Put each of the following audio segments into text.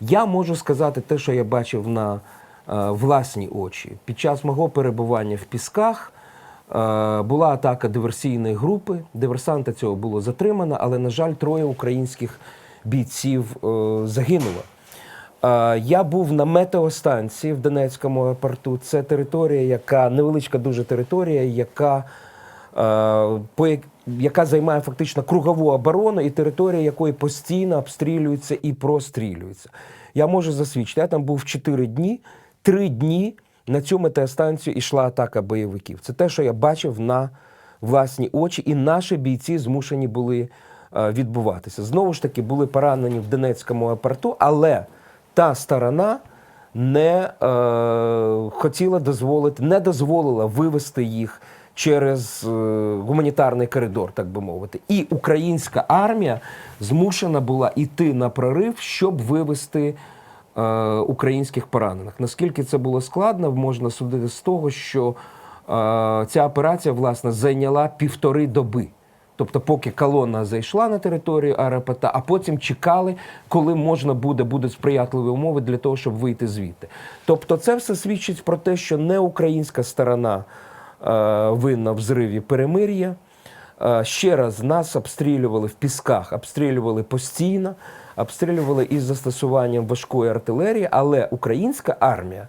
Я можу сказати те, що я бачив на е, власні очі. Під час мого перебування в Пісках е, була атака диверсійної групи. Диверсанта цього було затримано, але, на жаль, троє українських бійців е, загинуло. Я був на метеостанції в Донецькому аеропорту. Це територія, яка невеличка дуже територія, яка, яка займає фактично кругову оборону, і територія якої постійно обстрілюється і прострілюється. Я можу засвідчити, я там був 4 дні, 3 дні на цю метеостанцію йшла атака бойовиків. Це те, що я бачив на власні очі, і наші бійці змушені були е, відбуватися. Знову ж таки, були поранені в Донецькому аеропорту, але та сторона не е, хотіла дозволити, не дозволила вивести їх через е, гуманітарний коридор, так би мовити. І українська армія змушена була йти на прорив, щоб вивести е, українських поранених. Наскільки це було складно, можна судити з того, що е, ця операція власне зайняла півтори доби. Тобто, поки колона зайшла на територію аеропорта, а потім чекали, коли можна буде, будуть сприятливі умови для того, щоб вийти звідти. Тобто, це все свідчить про те, що не українська сторона винна в зриві перемир'я. Е, Ще раз нас обстрілювали в пісках, обстрілювали постійно, обстрілювали із застосуванням важкої артилерії, але українська армія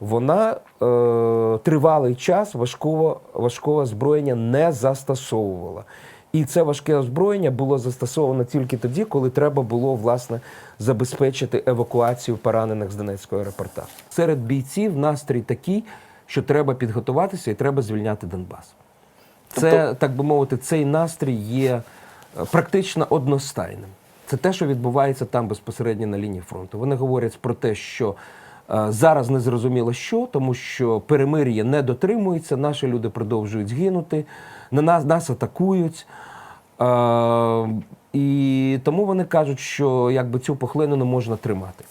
вона е, тривалий час важкого, важкого озброєння не застосовувала. І це важке озброєння було застосовано тільки тоді, коли треба було власне забезпечити евакуацію поранених з Донецького аеропорта. Серед бійців настрій такий, що треба підготуватися і треба звільняти Донбас. Це, так би мовити, цей настрій є е, практично одностайним. Це те, що відбувається там безпосередньо на лінії фронту. Вони говорять про те, що е, зараз не зрозуміло що, тому що перемир'я не дотримується, наші люди продовжують згинути, на нас, нас атакують. Е, і тому вони кажуть, що якби цю похлину не можна тримати.